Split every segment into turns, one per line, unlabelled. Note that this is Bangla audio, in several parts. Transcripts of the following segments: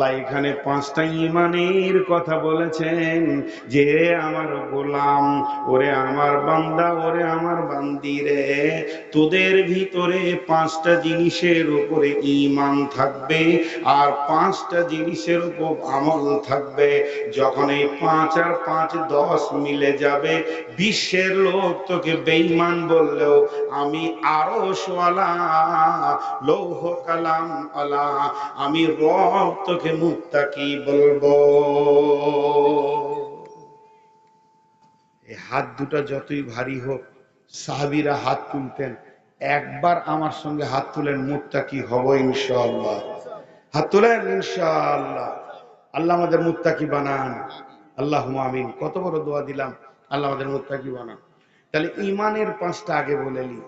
আল্লাহ এখানে পাঁচটা ইমানের কথা বলেছেন। যে আমার গোলাম, ওরে আমার বান্দা, ওরে আমার বান্দিরে তোদের ভিতরে পাঁচটা জিনিসের উপরে ইমান থাকবে আর পাঁচটা জিনিসের উপর আমল থাকবে। যখন এই পাঁচ আর পাঁচ দশ মিলে যাবে, বিশ্বের লোক তোকে বেঈমান বললেও, আমি আরও সোয়ালা লৌহ কালাম আলা, আমি রব তোকে মুক্তাকি বলব? এই হাত দুটা যতই ভারী হোক, সাহাবিরা হাত তুলতেন। একবার আমার সঙ্গে হাত তুলেন মুত্তাকি হব ইনশাআল্লাহ? হাত তুলেন ইনশাআল্লাহ। আল্লাহ আমাদের মুত্তাকি বানান? আল্লাহ আমিন। কত বড় দোয়া দিলাম, আল্লাহ আমাদের মুত্তাকি বানান। তাহলে ইমানের পাঁচটা আগে বলে নি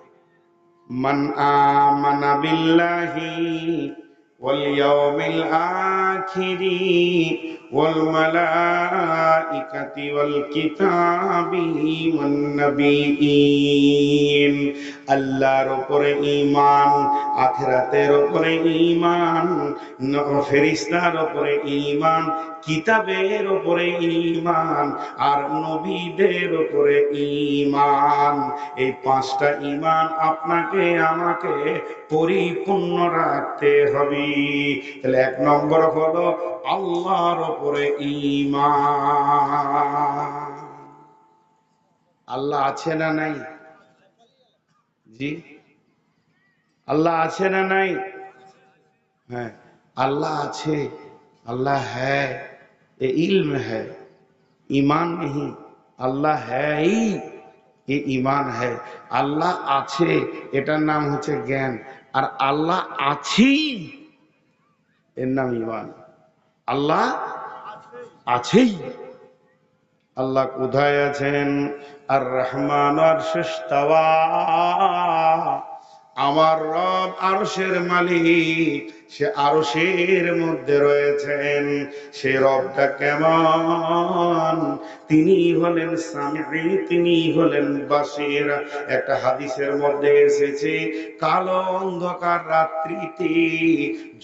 মান আমানা বিল্লাহি ওয়াল ইয়াউমিল ওয়াল কিতাবি ওয়ান আল্লাহর উপরে ঈমান, আখিরাতের উপরে ঈমান, ফেরেশতার উপরে ঈমান, কিতাবের উপরে ইমান আর নবীদের উপরে ইমান এই পাঁচটা ইমান আপনাকে, আমাকে পরিপূর্ণ রাখতে হবে। তাহলে এক নম্বর হলো আল্লাহর উপরে আল্লাহ আছে না নাই? জি? আল্লাহ আছে না নাই? হ্যাঁ আল্লাহ আছে। আল্লাহ হ্যাঁ এ ইলম হ্যাঁ ইমান নেই। আল্লাহ হ্যাঁ এ ইমান হ্যায় আল্লাহ আছে, এটার নাম হচ্ছে জ্ঞান। আর আল্লাহ আছি এর নাম ইমান আল্লাহ আছেই। আল্লাহ কোথায় আছেন আর রহমান আর শেষতাওয়া আমার রব আরশের মালিক, সে আরশের মধ্যে রয়েছেন। সে রবটা কেমন? তিনি হলেন সামি তিনি হলেন বাসির। একটা হাদিসের মধ্যে এসেছে, কালো অন্ধকার রাত্রিতে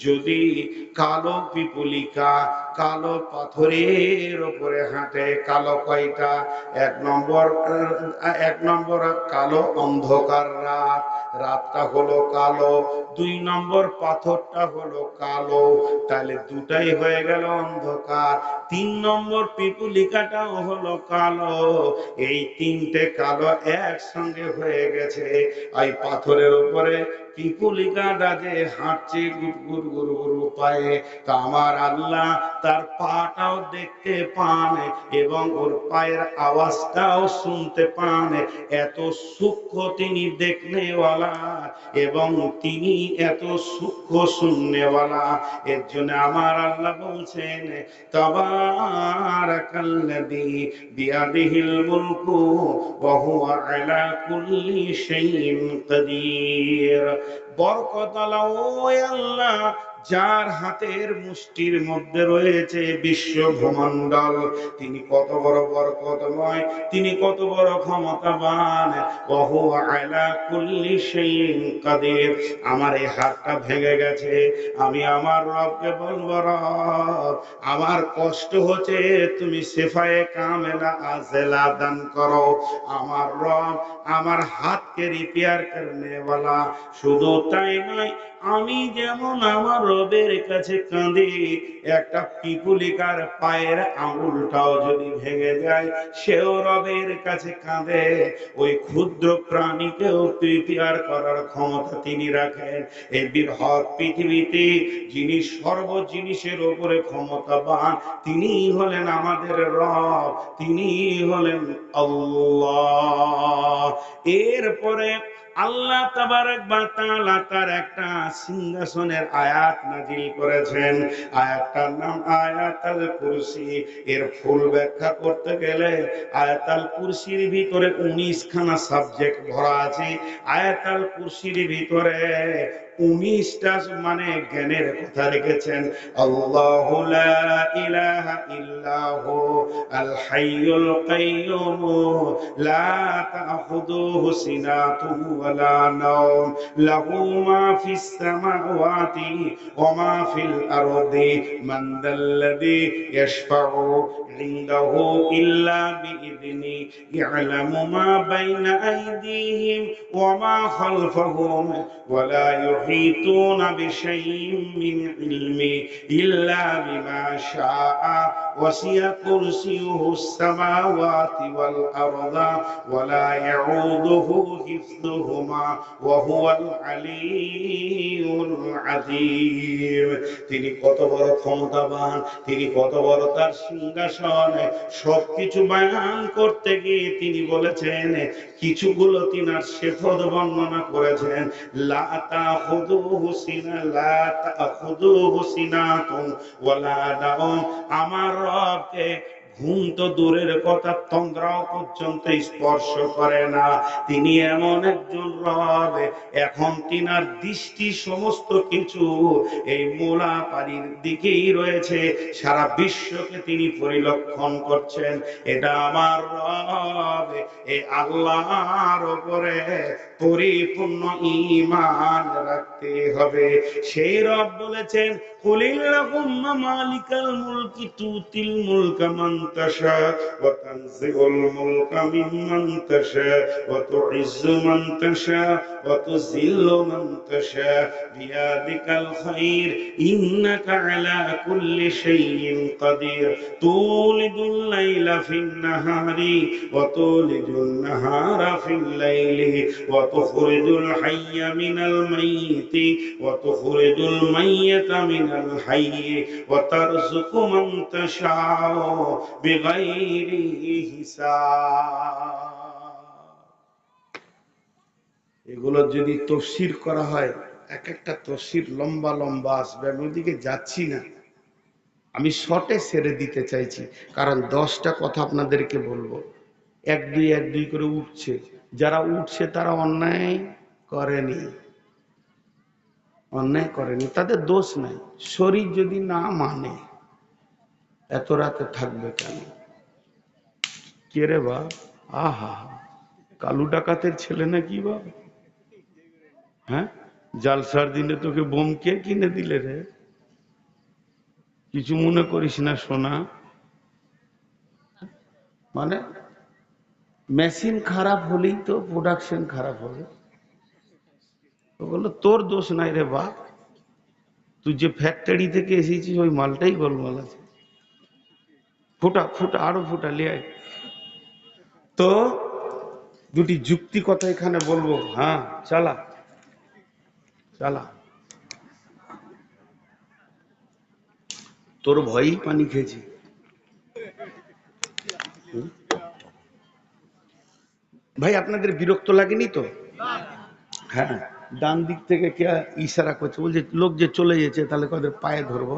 যদি কালো পিপুলিকা কালো পাথরের উপরে হাঁটে, কালো কয়টা? এক নম্বর এক নম্বর কালো অন্ধকার রাত। রাতটা হলো কালো, দুই নম্বর পাথরটা হলো কালো। তাহলে দুটাই হয়ে গেল অন্ধকার, তিন নম্বর পিপুলিকাটাও হলো কালো। এই তিনটে কালো একসঙ্গে হয়ে গেছে। এই পাথরের উপরে পিপুলিকাটা যে হাঁটছে গুড় গুড় গুড় পায়ে তা আমার আল্লাহ তার পাটাও দেখতে পান এবং ওর পায়ের আওয়াজটাও শুনতে পান। এত সূক্ষ্ম তিনি দেখনেওয়ালা এবং তিনি এত সূক্ষ্ম শুননেওয়ালা। এর জন্য আমার আল্লাহ বলছেন, তাবারাকাল্লাযী বিয়াদিহিল মুলকু ওয়া হুয়া আলা কুল্লি শাইইন কাদির। বরকতালা ওই আল্লাহ যার হাতের মুষ্টির মধ্যে রয়েছে বিশ্ব ভূমণ্ডল। তিনি কত বড় বরকতময় তিনি কত বড় ক্ষমতাবান। বহু আলা কুল্লি শাইইন কাদির। আমার এই হাতটা ভেঙে গেছে, আমি আমার রবকে বলব, রব, আমার কষ্ট হচ্ছে, তুমি সেফায়ে কামেলা আজেলা দান করো। আমার রব, আমার হাতকে রিপেয়ার করনে वाला শুধু তাই নয় আমি যেমন আমার রবের কাছে কাঁদি, একটা পিপুলিকার পায়ের আঙুলটাও যদি ভেঙে যায়, সেও রবের কাছে কাঁদে। ওই ক্ষুদ্র প্রাণীকেও প্রিপেয়ার করার ক্ষমতা তিনি রাখেন। এই বৃহৎ পৃথিবীতে যিনি সর্ব জিনিসের উপরে ক্ষমতাবান তিনি হলেন আমাদের রব তিনি হলেন আল্লাহ। এরপরে আল্লাহ তাআলা তার একটা সিংহাসনের আয়াত নাজিল করেছেন। আয়াতটার নাম আয়াতাল কুরসি। এর ফুল ব্যাখ্যা করতে গেলে আয়াতাল কুরসির ভিতরে 19 খানা সাবজেক্ট ভরা আছে। আয়াতাল কুরসির ভিতরে উনিশটা মানে জ্ঞানের কথা রেখেছেন আল্লাহু ইলাহা ইল্লাহু, আল হাইয়ুল নাওম, লাহু মা ফিস সামাওয়াতি ওয়া মা ফিল আরদি, মান عنده إلا بإذنه يعلم ما بين أيديهم وما خلفهم ولا يحيطون بشيء من علمه إلا بما شاء وسع كرسيه السماوات والأرض ولا يعوده حفظهما وهو العلي العظيم তিনি কত বড় ক্ষমতাবান তিনি কত বড় তার সিংহাসন সবকিছু বায়ান করতে গিয়ে তিনি বলেছেন, কিছুগুলো তিনার শেফদ বর্ণনা করেছেন। লা তাখুযুহু সিনা, লা সিনাতুন ওয়ালা নাওম আমার রবকে ঘুম তো দূরের কথা তন্দ্রাও পর্যন্ত স্পর্শ করে না। তিনি এমন একজন রব। এখন তিনার দৃষ্টি সমস্ত কিছু এই মোলা পানির দিকেই রয়েছে। সারা বিশ্বকে তিনি পরিলক্ষণ করছেন। এটা আমার রব। আল্লাহর পরিপূর্ণ ইমান রাখতে হবে। সেই রব বলেছেন কুলিল্লাহুম্মা মালিকাল মুলকি তুতিল মুলকা মান তাশা وتنزع الملك ممن تشاء وتعز من তুইজ্জু وتزل من تشاء بيدك الخير. إنك على كل شيء قدير. تولد الليل في النهار وتولد النهار في الليل وتخرج الحي من الميت وتخرج الميت من الحي وترزق من تشاء بغير حساب. এগুলো যদি তফসির করা হয় এক একটা তফসির লম্বা লম্বা আসবে, আমি ওদিকে যাচ্ছি না। আমি শর্টে সেরে দিতে চাইছি, কারণ দশটা কথা আপনাদেরকে বলব। এক, দুই এক, দুই করে উঠছে। যারা উঠছে তারা অন্যায় করেনি। অন্যায় করেনি, তাদের দোষ নাই। শরীর যদি না মানে এত রাতে থাকবে কেন? কে রে বা আহা, কালু ডাকাতের ছেলে নাকি বা হ্যাঁ? জালসার দিনে তোকে বোম কে কিনে দিলে রে? কিছু মনে করিস না, সোনা। মানে মেশিন খারাপ হলেই তো প্রোডাকশন খারাপ হবে। বলল, তোর দোষ নাই রে বাপ। তুই যে ফ্যাক্টরি থেকে এসেছিস, ওই মালটাই গোলমাল আছে। ফুটা ফুটা, আরও ফুটা লিয়ায় তো দুটি যুক্তি কথা এখানে বলব। হ্যাঁ চালা। চালা। তোর ভয়েই পানি খেয়েছি। ভাই, আপনাদের বিরক্ত লাগেনি তো? হ্যাঁ ডান দিক থেকে কে ইশারা করছে? বলছে, লোক যে চলে গেছে, তাহলে কদের পায়ে ধরবো?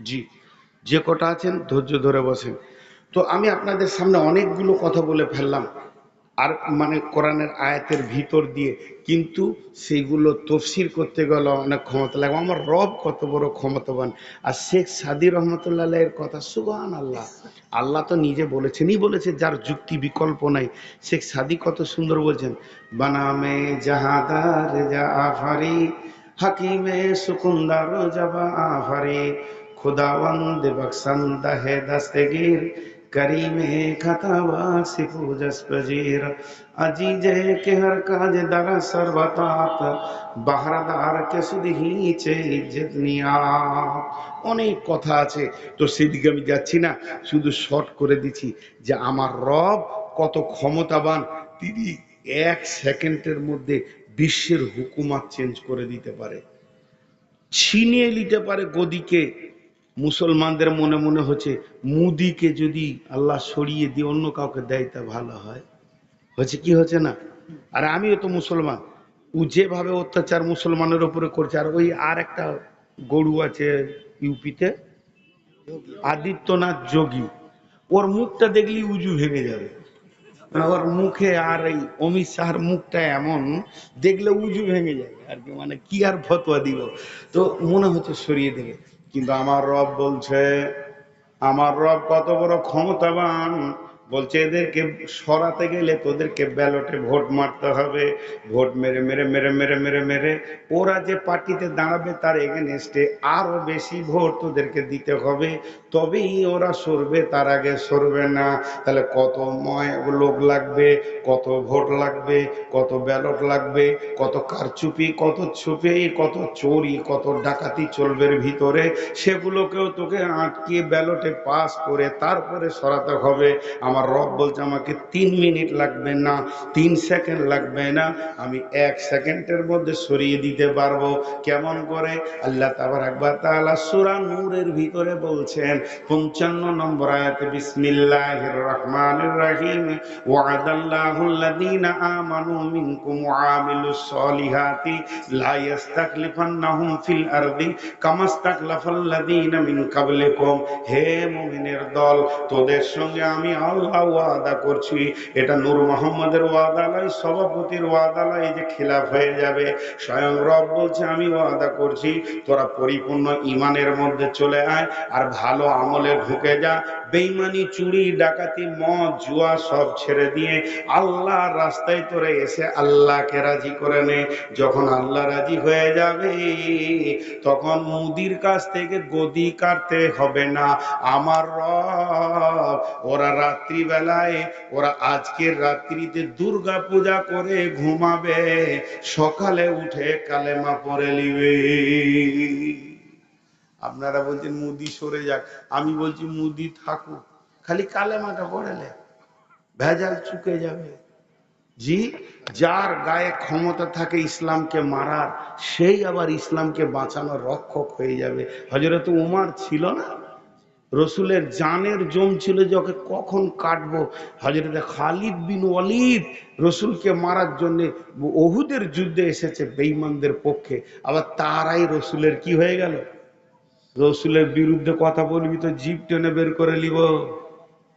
জি, যে কটা আছেন, ধৈর্য ধরে বসেন। তো আমি আপনাদের সামনে অনেকগুলো কথা বলে ফেললাম। আর মানে কোরআনের আয়াতের ভিতর দিয়ে, কিন্তু সেগুলো তফসির করতে গেলে অনেক ক্ষমতা লাগবে আমার রব কত বড় ক্ষমতাবান। আর শেখ সাদি রহমতুল্লাহ এর কথা সুগান আল্লাহ আল্লাহ তো নিজে বলেছেনই বলেছে, যার যুক্তি বিকল্প নাই। শেখ সাদি কত সুন্দর বলছেন, বানামে জাহাদার যা আফারি, হাকিমে সুকুন্দার যাবা আফারি খোদাওয়ান দেবাকসান দাহে দাস্তেগির করিমে খাতাবাসিফুজসপজির আজিজে কে হর কাজ দ্বারা সর্বতাত বাহারাদার কে সুদহিছে ইজ্জত নিয়াত অনেক কথা আছে, তো সেদিকে আমি যাচ্ছি না, শুধু শর্ট করে দিছি যে আমার রব কত ক্ষমতাবান, তিনি এক সেকেন্ডের মধ্যে বিশ্বের হুকুমাত চেঞ্জ করে দিতে পারে। ছিনিয়ে নিতে পারে গদিকে। মুসলমানদের মনে মনে হচ্ছে মুদিকে যদি আল্লাহ সরিয়ে দিয়ে অন্য কাউকে দেয় তা ভালো হয়। হচ্ছে কি হচ্ছে না? আর আমিও তো মুসলমান। ও যেভাবে অত্যাচার মুসলমানের উপরে করছে, আর ওই আর একটা গরু আছে ইউপিতে, আদিত্যনাথ যোগী। ওর মুখটা দেখলি উজু ভেঙে যাবে। মানে ওর মুখে আর এই অমিত শাহর মুখটা এমন, দেখলে উজু ভেঙে যাবে। আর কি মানে কি আর ফতোয়া দিব? তো মনে হচ্ছে সরিয়ে দেবে। কিন্তু আমার রব বলছে আমার রব কত বড় ক্ষমতাবান বলছে, এদেরকে সরাতে গেলে তোদেরকে ব্যালটে ভোট মারতে হবে। ভোট মেরে মেরে মেরে মেরে মেরে মেরে। ওরা যে পার্টিতে দাঁড়াবে তার এগেনস্টে আরও বেশি ভোট তোদেরকে দিতে হবে। তবেই ওরা সরবে, তার আগে সরবে না। তাহলে কত ময় লোক লাগবে, কত ভোট লাগবে, কত ব্যালট লাগবে, কত কারচুপি, কত ছুপি, কত চোরি, কত ডাকাতি চলবে ভিতরে। সেগুলোকেও তোকে আটকিয়ে ব্যালটে পাস করে তারপরে সরাতে হবে। আমার রব বলছে, আমাকে তিন মিনিট লাগবে না, তিন সেকেন্ড লাগবে না, আমি এক সেকেন্ডের মধ্যে সরিয়ে দিতে পারব। কেমন করে? আল্লাহ তাবার একবার তাআলা সূরা নূরের ভিতরে বলছেন, পঞ্চান্ন নম্বর আয়াতে, বিসমিল্লাহির রহমানির রহিম, ওয়াদাল্লাহু আল্লাযীনা আমানু মিনকুম ওয়া আমিলুস সলিহাতি লা ফিল আরদি মিন হে মুমিনের দল, তোদের সঙ্গে আমি আল্লাহ ওয়াদা করছি। এটা নূর মোহাম্মদের ওয়াদা সভাপতির ওয়াদা যে খিলাফ হয়ে যাবে। স্বয়ং রব বলছে, আমি ওয়াদা করছি, তোরা পরিপূর্ণ ইমানের মধ্যে চলে আয় আর ভালো আমলে ঢুকে যা। বেইমানি চুরি, ডাকাতি, মদ, জুয়া সব ছেড়ে দিয়ে আল্লাহর রাস্তায় তোরে এসে আল্লাহকে রাজি করে নে। যখন আল্লাহ রাজি হয়ে যাবে, তখন মুদির কাছ থেকে গদি কাটতে হবে না। আমার রব, ওরা রাত্রিবেলায় ওরা আজকের রাত্রিতে দুর্গা পূজা করে ঘুমাবে। সকালে উঠে কালেমা পরে নিবে। আপনারা বলছেন, মুদি সরে যাক। আমি বলছি, মুদি থাকুক। খালি কালেমাটা পড়েলে ভেজাল চুকে যাবে। জি, যার গায়ে ক্ষমতা থাকে ইসলামকে মারার, সেই আবার ইসলামকে বাঁচানোর রক্ষক হয়ে যাবে। হজরত উমার ছিল না? রসুলের জানের জম ছিল যে ওকে কখন কাটবো? হজরত খালিদ বিন ওয়ালিদ রসুলকে মারার জন্য ওহুদের যুদ্ধে এসেছে বেঈমানদের পক্ষে। আবার তারাই রসুলের কি হয়ে গেল? রসুলের বিরুদ্ধে কথা বলবি তো জিপ টেনে বের করে নিব।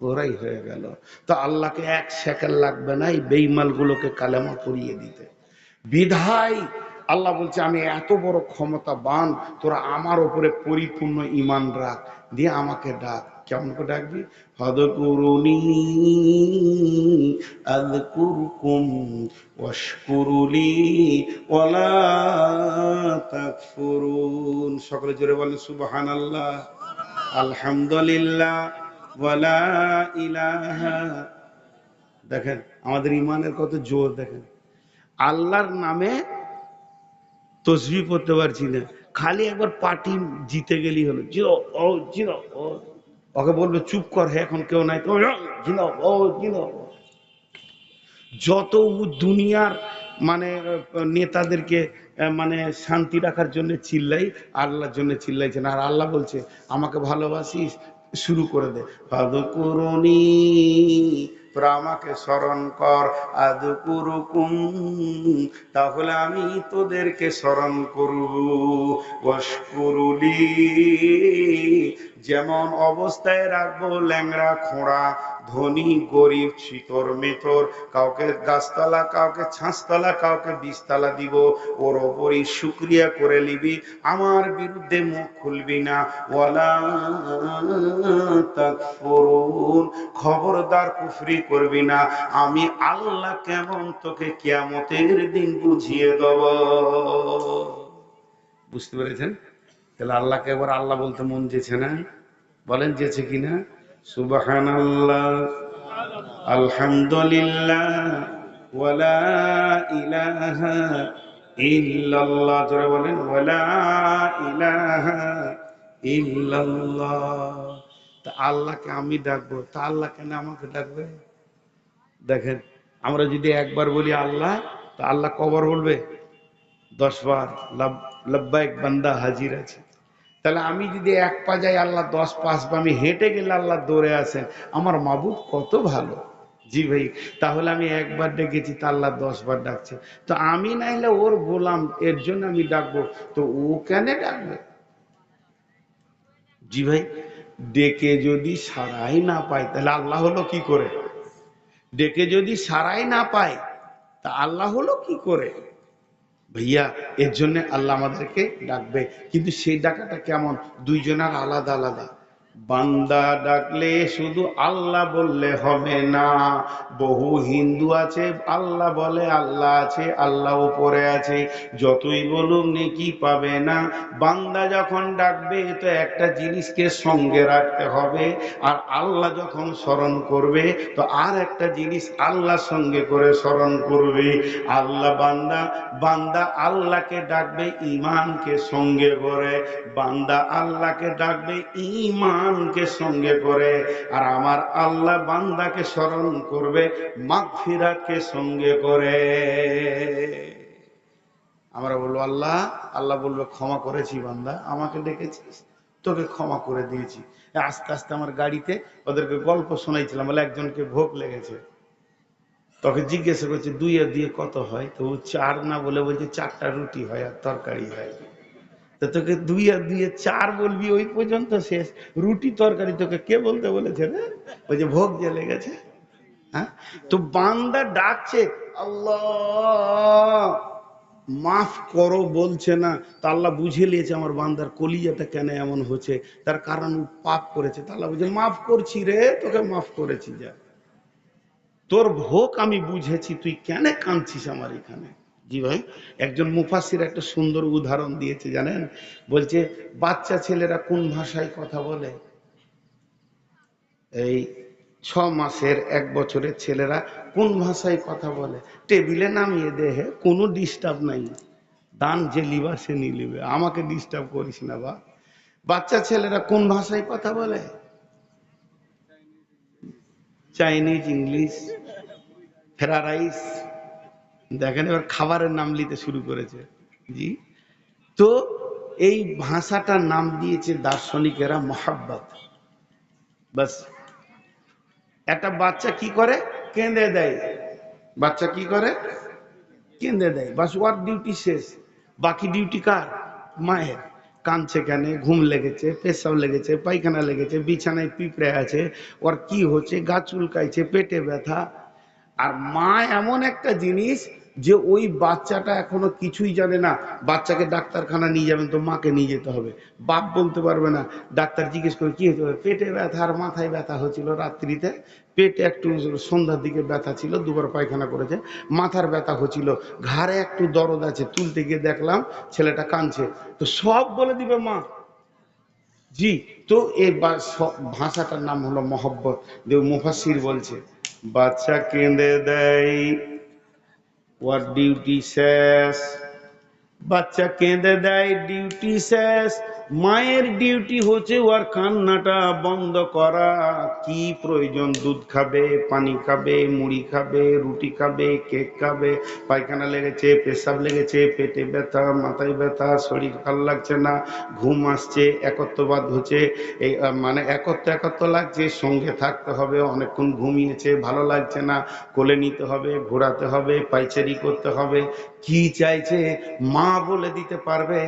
ওরাই হয়ে গেল। তো আল্লাহকে এক সেকেন্ড লাগবে না এই বেইমালগুলোকে কালেমা পরিয়ে দিতে। বিধায় আল্লাহ বলছে, আমি এত বড় ক্ষমতা বান তোরা আমার ওপরে পরিপূর্ণ ইমান রাখ। দিয়ে আমাকে ডাক। কেমন করে ডাকবি হদকুরুনি আযকুরকুম ওয়াশকুরুলি ওয়ালা তাকফুরুন। সকলে জোরে বলেন, সুবহানাল্লাহ, আলহামদুলিল্লাহ, ওয়ালা ইলাহা। দেখেন, আমাদের ইমানের কত জোর, দেখেন। আল্লাহর নামে তসবি পড়তে পারছি না। খালি একবার পার্টি জিতে গেলি হলো। জিনো, ও জিনো, ও। ওকে বলবে, চুপ কর, হে, এখন কেউ নাই তো জিনো, ও, জিনো। যত দুনিয়ার মানে নেতাদেরকে মানে শান্তি রাখার জন্য চিল্লাই, আল্লাহর জন্য চিল্লাইছেন। আর আল্লাহ বলছে, আমাকে ভালোবাসিস, শুরু করে দে। ফাদকুরুনি আমাকে স্মরণ কর। আদুকুরুকুম তাহলে আমি তোদেরকে স্মরণ করব ওয়াশকুরুলি যেমন অবস্থায় রাখব ল্যাংড়া, খোঁড়া, ধনী, গরিব চিতর মেতর কাউকে গাছতলা, কাউকে ছাঁচতলা, কাউকে বীজতলা দিব। ওর ওপরই শুক্রিয়া করে নিবি। আমার বিরুদ্ধে মুখ খুলবি না। খবরদার কুফরি করবি না। আমি আল্লাহ কেমন তোকে কিয়ামতের দিন বুঝিয়ে দেব। বুঝতে পেরেছেন? তাহলে আল্লাহকে এবার আল্লাহ বলতে মন যেছে না? বলেন যেছে কিনা সুবাহান আল্লাহ আলহামদুলিল্লাহ ওয়ালা ইলাহা ইল্লাল্লাহ। জোরে বলেন ওয়ালা ইলাহা ইল্লাল্লাহ। তা আল্লাহকে আমি ডাকবো, তা আল্লাহ কেন আমাকে ডাকবে? দেখেন, আমরা যদি একবার বলি আল্লাহ, তা আল্লাহ কবার বলবে? দশ বার। লাব- লব্বাইক বান্দা হাজির আছে। তাহলে আমি যদি এক পা যাই, আল্লাহ দশ পা আমি হেঁটে গেলে আল্লাহ দৌড়ে আসেন। আমার মাবুদ কত ভালো। জি ভাই, তাহলে আমি একবার ডেকেছি, তা আল্লাহ দশ বার ডাকছে। তো আমি নাইলে ওর বললাম, এর জন্য আমি ডাকবো। তো ও কেন ডাকবে? জি ভাই, ডেকে যদি সারাই না পাই তাহলে আল্লাহ হলো কি করে? ডেকে যদি সারাই না পায়, তা আল্লাহ হলো কি করে? ভাইয়া এর জন্য আল্লাহ আমাদেরকে ডাকবে। কিন্তু সেই ডাকাটা কেমন? দুইজনের আলাদা আলাদা। বান্দা ডাকলে শুধু আল্লাহ বললে হবে না। বহু হিন্দু আছে, আল্লাহ বলে আল্লাহ আছে, আল্লাহ উপরে আছে। যতই বলুক নেকি পাবে না। বান্দা যখন ডাকবে, তো একটা জিনিসকে সঙ্গে রাখতে হবে। আর আল্লাহ যখন স্মরণ করবে, তো আর একটা জিনিস আল্লাহ সঙ্গে করে স্মরণ করবে। আল্লাহ বান্দা বান্দা আল্লাহকে ডাকবে ইমানকে সঙ্গে করে। বান্দা আল্লাহকে ডাকবে ইমানকে সঙ্গে করে, আর আমার আল্লাহ বান্দাকে স্মরণ করবে, মাগফিরাতকে সঙ্গে করে। আমরা বলব, আল্লাহ আল্লাহ বলবে, ক্ষমা করেছি বান্দা, আমাকে ডেকেছিস, তোকে ক্ষমা করে দিয়েছি। আস্তে আস্তে আমার গাড়িতে ওদেরকে গল্প শোনাইছিলাম, বলে একজনকে ভোগ লেগেছে। তোকে জিজ্ঞেস করছে দুই দিয়ে কত হয়? তো চার না বলে বলছে, চারটা রুটি হয় আর তরকারি হয়। তো তোকে দুই আর দিয়ে চার বলবি, ওই পর্যন্ত শেষ। রুটি তরকারি তোকে কে বলতে বলেছে রে? ওই যে ভোগ যে গেছে। হ্যাঁ? তো বান্দা ডাকছে, আল্লাহ, মাফ করো, বলছে না। তা আল্লাহ বুঝে নিয়েছে, আমার বান্দার কলিজাটা কেন এমন হচ্ছে? তার কারণ পাপ করেছে। তা আল্লাহ বুঝে মাফ করছি রে, তোকে মাফ করেছি যা। তোর ভোগ আমি বুঝেছি, তুই কেন কাঁদছিস আমার এখানে? জি ভাই, একজন মুফাসির একটা সুন্দর উদাহরণ দিয়েছে, জানেন? বলছে, বাচ্চা ছেলেরা কোন ভাষায় কথা বলে? এই ছ মাসের এক বছরের ছেলেরা কোন ভাষায় কথা বলে? টেবিলে নামিয়ে দেহে কোনো ডিস্টার্ব নাই। দান যে লিবা, সে নিয়ে লিবে। আমাকে ডিস্টার্ব করিস না, বা। বাচ্চা ছেলেরা কোন ভাষায় কথা বলে? চাইনিজ ইংলিশ ফেরা রাইস দেখেন, এবার খাবারের নাম নিতে শুরু করেছে। জি। তো এই ভাষাটার নাম দিয়েছে দার্শনিকেরা মহাব্বত। বাস। একটা বাচ্চা কি করে? কেঁদে দেয়। বাচ্চা কি করে? কেঁদে দেয়। বাস ওয়ার ডিউটি শেষ। বাকি ডিউটি কার? মায়ের। কাঁদছে কেন? ঘুম লেগেছে, পেশাব লেগেছে, পায়খানা লেগেছে, বিছানায় পিঁপড়ে আছে। ওর কি হচ্ছে? গা চুলকাইছে, পেটে ব্যথা। আর মা এমন একটা জিনিস যে ওই বাচ্চাটা এখনও কিছুই জানে না, বাচ্চাকে ডাক্তারখানা নিয়ে যাবেন তো মাকে নিয়ে যেতে হবে। বাপ বলতে পারবে না, ডাক্তার জিজ্ঞেস করে কি হতে পেটে ব্যথা আর মাথায় ব্যথা হচ্ছিল রাত্রিতে। পেটে একটু সন্ধ্যার দিকে ব্যথা ছিল, দুবার পায়খানা করেছে। মাথার ব্যথা হচ্ছিল, ঘাড়ে একটু দরদ আছে, তুলতে গিয়ে দেখলাম ছেলেটা কাঁদছে। তো সব বলে দিবে মা। জি, তো এই ভাষাটার নাম হলো মহব্বত। দেব মুফাসির বলছে, বাচ্চা কেঁদে দেয় ওয়ার ডিউটি শেষ বাচ্চা কেঁদে দেয় ডিউটি শেষ মায়ের ডিউটি হচ্ছে ওর কান্নাটা বন্ধ করা। কি প্রয়োজন? দুধ খাবে, পানি খাবে, মুড়ি খাবে, রুটি খাবে, কেক খাবে, পায়খানা লেগেছে, পেশাব লেগেছে, পেটে ব্যথা, মাথায় ব্যথা, শরীর ভালো লাগছে না, ঘুম আসছে, একত্ববাদ হচ্ছে। এই মানে একত্র একত্র লাগছে, সঙ্গে থাকতে হবে, অনেকক্ষণ ঘুমিয়েছে, ভালো লাগছে না, কোলে নিতে হবে, ঘোরাতে হবে পাইচারি করতে হবে কি চাইছে মা বলে দিতে পারবে?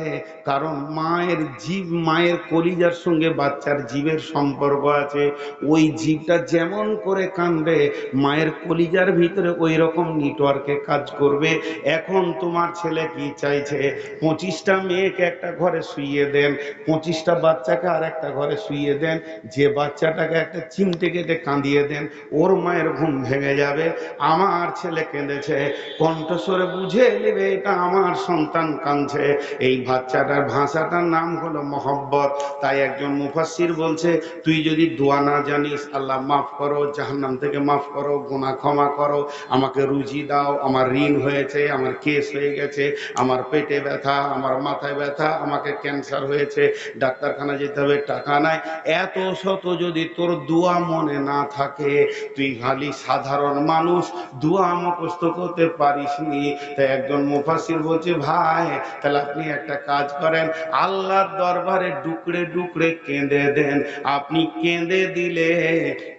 কারণ মায়ের জীব, মায়ের কলিজার সঙ্গে বাচ্চার জীবের সম্পর্ক আছে। ওই জীবটা যেমন করে কানবে, মায়ের কলিজার ভিতরে ওই রকম নেটওয়ার্কে কাজ করবে। এখন তোমার ছেলে কি চাইছে? পঁচিশটা মেয়েকে একটা ঘরে শুইয়ে দেন, পঁচিশটা বাচ্চাকে আর একটা ঘরে শুইয়ে দেন। যে বাচ্চাটাকে একটা চিমটে কেটে কাঁদিয়ে দেন, ওর মায়ের ঘুম ভেঙে যাবে। আমার ছেলে কেঁদেছে। কণ্ঠস্বরে বুঝে নেবে এটা আমার সন্তান কাঁদছে। এই বাচ্চাটার ভাষাটার নাম হলো মহব্বত। তাই একজন মুফাসির বলছে, তুই যদি দোয়া না জানিস, আল্লাহ মাফ করো, জাহান্নাম থেকে মাফ করো, গুনাহ ক্ষমা করো, আমাকে রুজি দাও, আমার ঋণ হয়েছে, আমার কেস হয়ে গেছে, আমার পেটে ব্যথা, আমার মাথায় ব্যথা, আমাকে ক্যান্সার হয়েছে, ডাক্তারখানা যেতে হবে, টাকা নাই। এত শত যদি তোর দোয়া মনে না থাকে, তুই খালি সাধারণ মানুষ, দোয়া মুখস্থ করতে পারিস নি তাই একজন মুফাসির বলছে, ভাই, তাহলে আপনি একটা কাজ করেন, আল্লাহর দরবারে ডুকরে ডুকরে কেঁদে দেন। আপনি কেঁদে দিলে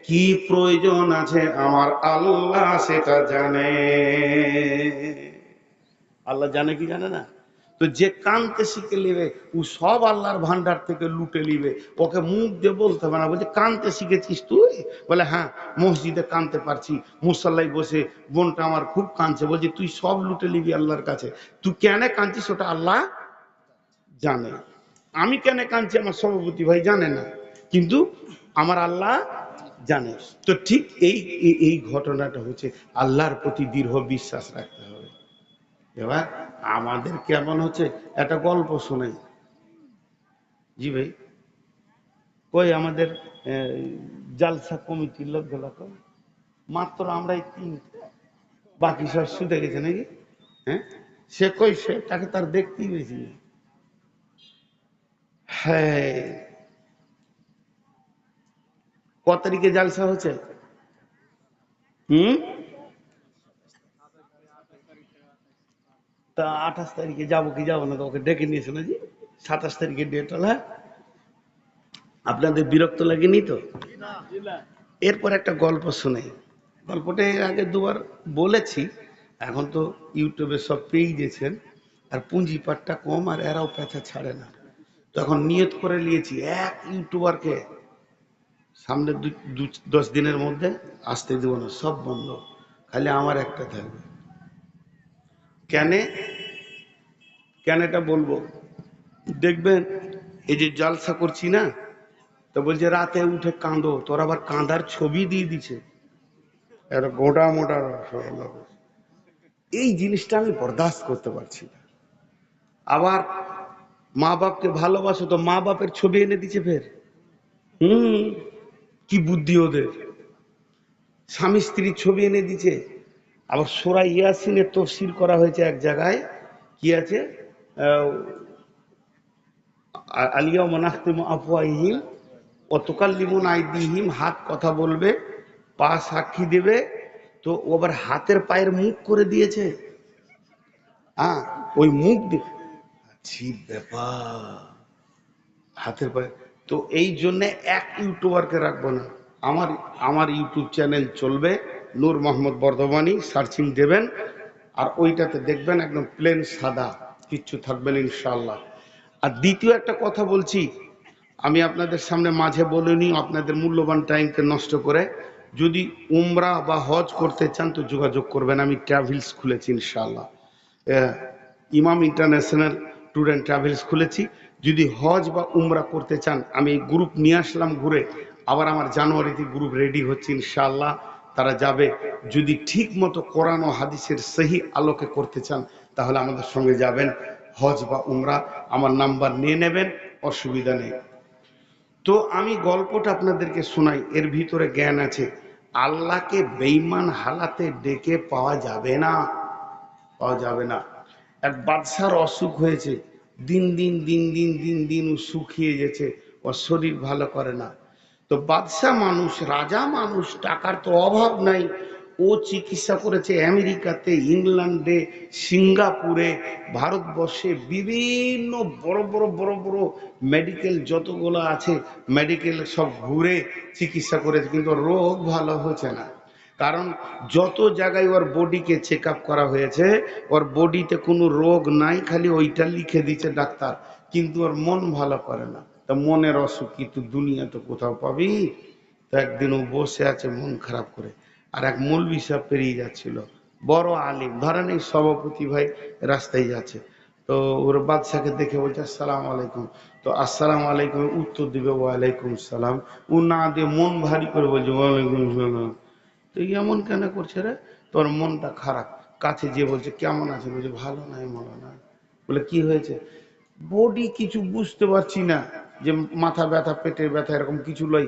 কি প্রয়োজন আছে আমার আল্লাহ সেটা জানে। আল্লাহ জানে কি জানে না? তো যে কানতে শিখে নেবে, ও সব আল্লাহর ভান্ডার থেকে লুটে নিবে। ওকে মুখ দিয়ে বলতে হবে না, বলছে, কানতে শিখেছিস তুই? বলে হ্যাঁ মসজিদে কানতে পারছি। মুসাল্লাই বসে বোনটা আমার খুব কাঁদছে। বলছি, তুই সব লুটে নিবি আল্লাহর কাছে। তুই কেন কাঁদছিস ওটা আল্লাহ জানে। আমি কেন কাঁদছি আমার সভাপতি ভাই জানে না, কিন্তু আমার আল্লাহ জানে। তো ঠিক এই- এই ঘটনাটা হচ্ছে আল্লাহর প্রতি দৃঢ় বিশ্বাস রাখতে হবে। এবার আমাদের কেমন হচ্ছে? একটা গল্প শোনাই। জি ভাই। কই আমাদের জালসা কমিটির লোকগুলো কই? মাত্র আমরাই তিন বাকি সব শুতে গেছে নাকি? হ্যাঁ? সে কই, সে তাকে তার দেখতেই বেশি হ্যাঁ। ক তারিখে জালসা হচ্ছে? হুম? তা আঠাশ তারিখে যাব কি যাব না ওকে ডেকে নিয়েছে না জি সাতাশ তারিখে ডেট হল হ্যাঁ? আপনাদের বিরক্ত লাগেনি তো? এরপর একটা গল্প শুনে। গল্পটা এর আগে দুবার বলেছি, এখন তো ইউটিউবে সব পেয়েই গেছেন আর পুঁজিপাটটা কম আর এরাও পেঁচা ছাড়ে না। তো এখন নিয়ত করে নিয়েছি, এক ইউটিউবারকে সামনে দশ দিনের মধ্যে আসতে দেবো না, সব বন্ধ। খালি আমার একটা থাকবে। কেন? কেন এটা বলব? দেখবেন, এই যে জলসা করছি না, তো বলছে, রাতে উঠে কাঁদো, তোর আবার কাঁদার ছবি দিয়ে দিছে। একটা গোটা মোটা এই জিনিসটা আমি বরদাস্ত করতে পারছি না। আবার মা বাপকে ভালোবাসো, তো মা বাপের ছবি এনে দিছে ফের। হুম, কি বুদ্ধি ওদের? স্বামী স্ত্রীর ছবি এনে দিছে। আবার সোরা ইয়াসিনের তফসিল করা হয়েছে এক জায়গায়। কি আছে? আলিয়া মনাখতিম আফওয়াহিম অতকাল্লিমুন আইদিহিম হাত কথা বলবে, পা সাক্ষী দেবে, তো ও আবার হাতের পায়ের মুখ করে দিয়েছে। হ্যাঁ ওই মুখ দিয়ে। ব্যাপার। হাতের পায়ে। তো এই জন্য এক ইউটিউবারকে রাখব না। আমার আমার ইউটিউব চ্যানেল চলবে। নূর মোহাম্মদ বর্ধমানি সার্চিং দেবেন আর ওইটাতে দেখবেন একদম প্লেন সাদা, কিচ্ছু থাকবেন ইনশাল্লাহ আর দ্বিতীয় একটা কথা বলছি, আমি আপনাদের সামনে মাঝে বলিনি আপনাদের মূল্যবান টাইমকে নষ্ট করে, যদি উমরা বা হজ করতে চান তো যোগাযোগ করবেন, আমি ট্রাভেলস খুলেছি ইনশাল্লাহ ইমাম ইন্টারন্যাশনাল ট্যুর অ্যান্ড ট্রাভেলস খুলেছি, যদি হজ বা উমরা করতে চান, আমি গ্রুপ নিয়ে আসলাম ঘুরে, আবার আমার জানুয়ারিতে গ্রুপ রেডি হচ্ছে ইনশাআল্লাহ। তারা যাবে। যদি ঠিক মতো কোরআন ও হাদিসের সহি আলোকে করতে চান, তাহলে আমাদের সঙ্গে যাবেন। হজ বা উমরা, আমার নাম্বার নিয়ে নেবেন, অসুবিধা নেই। তো আমি গল্পটা আপনাদেরকে শোনাই। এর ভিতরে জ্ঞান আছে, আল্লাহকে বেইমান হালাতে ডেকে পাওয়া যাবে না। পাওয়া যাবে না। এক বাদশার অসুখ হয়েছে, দিন দিন দিন দিন দিন দিন শুকিয়ে গেছে ওর শরীর ভালো করে না। তো বাদশাহ মানুষ, রাজা মানুষ, টাকার তো অভাব নাই। ও চিকিৎসা করেছে আমেরিকাতে, ইংল্যান্ডে, সিঙ্গাপুরে, ভারতবর্ষে, বিভিন্ন বড় বড় বড় বড় মেডিকেল যতগুলো আছে মেডিকেল সব ঘুরে চিকিৎসা করেছে, কিন্তু রোগ ভালো হচ্ছে না। কারণ যত জায়গায় ওর বডিকে চেক করা হয়েছে, ওর বডিতে কোনো রোগ নাই, খালি ওইটা লিখে দিচ্ছে ডাক্তার, কিন্তু ওর মন ভালো করে না। তা মনের অসুখ কি তুই দুনিয়া তো কোথাও পাবি। তো একদিন ও বসে আছে মন খারাপ করে। আর এক মৌলবি সাহেব পেরিয়ে যাচ্ছিল। বড় আলিম। ধরেন এই সভাপতি ভাই রাস্তায় যাচ্ছে। তো ওর বাদশাকে দেখে বলছে, আসসালাম আলাইকুম। তো আসসালাম আলাইকুম উত্তর দিবে, ওয়ালাইকুম সালাম। ও না দিয়ে মন ভারী করে বলছে, ওয়ালাইকুম সালাম। তো এমন কেন করছে রে? তোর মনটা খারাপ। কাছে যে বলছে, কেমন আছে? বলছে, ভালো নাই মৌলানা বলে, কি হয়েছে? বডি কিছু বুঝতে পারছি না। যে মাথা ব্যথা পেটের ব্যথা এরকম কিছু লই